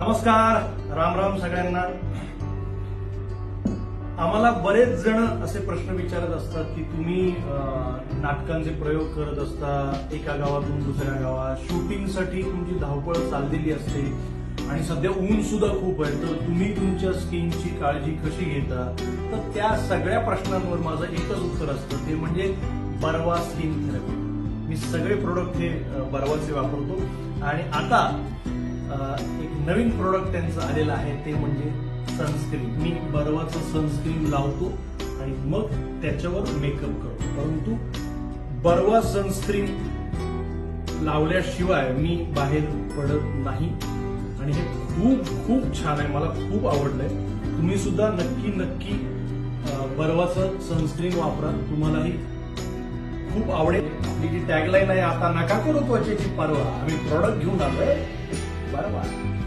नमस्कार राम राम सगळ्यांना. आम्हाला बरेच जण असे प्रश्न विचारत असतात की तुम्ही नाटकांचे प्रयोग करत असता एका गावातून दुसऱ्या गावात शूटिंगसाठी तुमची धावपळ चाललेली असते आणि सध्या ऊन सुद्धा खूप आहे तर तुम्ही तुमच्या स्किनची काळजी कशी घेता? तर त्या सगळ्या प्रश्नांवर माझं एकच उत्तर असतं ते म्हणजे बरवा स्किन थेरपी. मी सगळे प्रोडक्ट हे बरवाचे वापरतो. आणि आता एक नवीन प्रोडक्ट त्यांचं आलेलं आहे ते म्हणजे सनस्क्रीन मी बर्वाचं सनस्क्रीन लावतो आणि मग त्याच्यावर मेकअप करतो. परंतु बर्वा सनस्क्रीन लावल्याशिवाय मी बाहेर पडत नाही. आणि हे खूप खूप छान आहे. मला खूप आवडलंय. तुम्ही सुद्धा नक्की नक्की बर्वाचं सनस्क्रीन वापरा. तुम्हालाही खूप आवडेल. आपली जी टॅगलाईन आहे आता नका करू त्वचेची परवा. आम्ही प्रॉडक्ट घेऊन आलोय. Bora lá!